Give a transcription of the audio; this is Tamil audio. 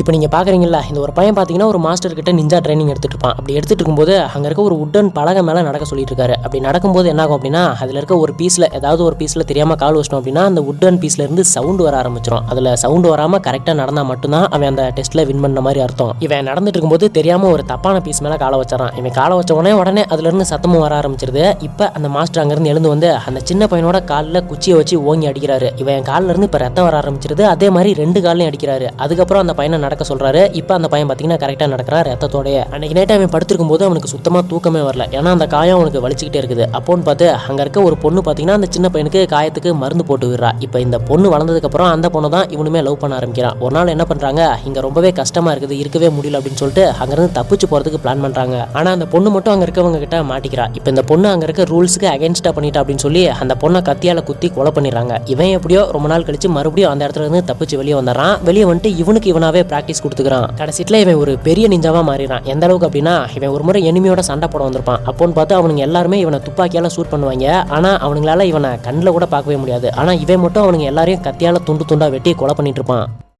இப்போ நீங்கள் பார்க்குறீங்களா இந்த ஒரு பையன் பார்த்தீங்கன்னா ஒரு மாஸ்டர் கிட்ட நிஞ்சா ட்ரைனிங் எடுத்துகிட்டு இருப்பான். அப்படி எடுத்துகிட்டு இருக்கும்போது அங்கே இருக்க ஒரு உட்டன் பலகை மேலே நடக்க சொல்லிட்டு இருக்காரு அப்படி நடக்கும்போது என்ன ஆகும் அப்படின்னா அதில் இருக்க ஒரு பீஸில் ஏதாவது ஒரு பீஸில் தெரியாமல் கால் வச்சிட்டோம் அப்படின்னா அந்த உட்டன் பீஸில் இருந்து சவுண்டு வர ஆரம்பிச்சிடும் அதில் சவுண்டு வராமல் கரெக்டாக நடந்தால் மட்டும்தான் அவன் அந்த டெஸ்ட்டில் வின் பண்ண மாதிரி அர்த்தம். இவன் நடந்துட்டு இருக்கும்போது தெரியாமல் ஒரு தப்பான பீஸ் மேலே காலை வச்சாரான் இவன் காலை வச்ச உடனே உடனே அதுலேருந்து சத்தமும் வர ஆரம்பிச்சிருது. இப்போ அந்த மாஸ்டர் அங்கேருந்து எழுந்து வந்து அந்த சின்ன பையனோட காலில் குச்சியை வச்சு ஓங்கி அடிக்கிறாரு. இவன் காலில் இருந்து இப்போ ரத்தம் வர ஆரம்பிச்சிருது. அதே மாதிரி ரெண்டு காலையும் அடிக்கிறாரு. அதுக்கப்புறம் அந்த பையனை நடக்க சொல்கிறாரு இப்போ அந்த பையன் பார்த்தீங்கன்னா கரெக்டாக நடக்கிறான் ரத்தத்தோடைய. அன்னைக்கு நைட் அவன் படுத்திருக்கும் போது அவனுக்கு சுத்தமாக தூக்கமே வரல. ஏன்னா அந்த காயம் அவனுக்கு வலிச்சுக்கிட்டே இருக்குது. அப்போன்னு பார்த்து அங்கே இருக்க ஒரு பொண்ணு பார்த்தீங்கன்னா அந்த சின்ன பையனுக்கு காயத்துக்கு மருந்து போட்டு விடுறா. இப்போ இந்த பொண்ணு வளர்ந்ததுக்கப்புறம் அந்த பொண்ணு தான் இவனுமே லவ் பண்ண ஆரம்பிக்கிறான். ஒரு நாள் என்ன பண்ணுறாங்க இங்கே ரொம்பவே கஷ்டமாக இருக்குது இருக்கவே முடியல அப்படின்னு சொல்லிட்டு அங்கேருந்து தப்பிச்சு போகிறதுக்கு பிளான் பண்ணுறாங்க ஆனால் அந்த பொண்ணு மட்டும் அங்கே இருக்கவங்க கிட்ட மாட்டிக்கிறா. இப்போ இந்த பொண்ணு அங்கே இருக்க ரூல்ஸுக்கு அகேன்ஸ்டாக பண்ணிட்டா அப்படின்னு சொல்லி அந்த பொண்ணை கத்தியால் குத்தி கொலை பண்ணிடுறாங்க. இவன் எப்படியோ ரொம்ப நாள் கழிச்சு மறுபடியும் அந்த இடத்துல இருந்து தப்பிச்சு வெளியே வந்துடுறான். வெளியே வந்துட்டு இவனுக்கு இவனாவே ப்ராக்டிஸ் கொடுத்துக்கிறான். கடைசியில் இவன் ஒரு பெரிய நிஞ்சாவா மாறிடுறான். எந்த அளவுக்கு அப்படின்னா இவன் ஒரு முறை எனிமியோட சண்டை போட வந்திருப்பான். அப்போன்னு பார்த்து அவனுங்க எல்லாருமே இவனை துப்பாக்கியால ஷூட் பண்ணுவாங்க. ஆனால் அவனுங்களால இவனை கண்ணில் கூட பார்க்கவே முடியாது. ஆனால் இவன் மட்டும் அவனுங்க எல்லாரையும் கத்தியால துண்டு துண்டா வெட்டி கொலை பண்ணிட்டு இருப்பான்.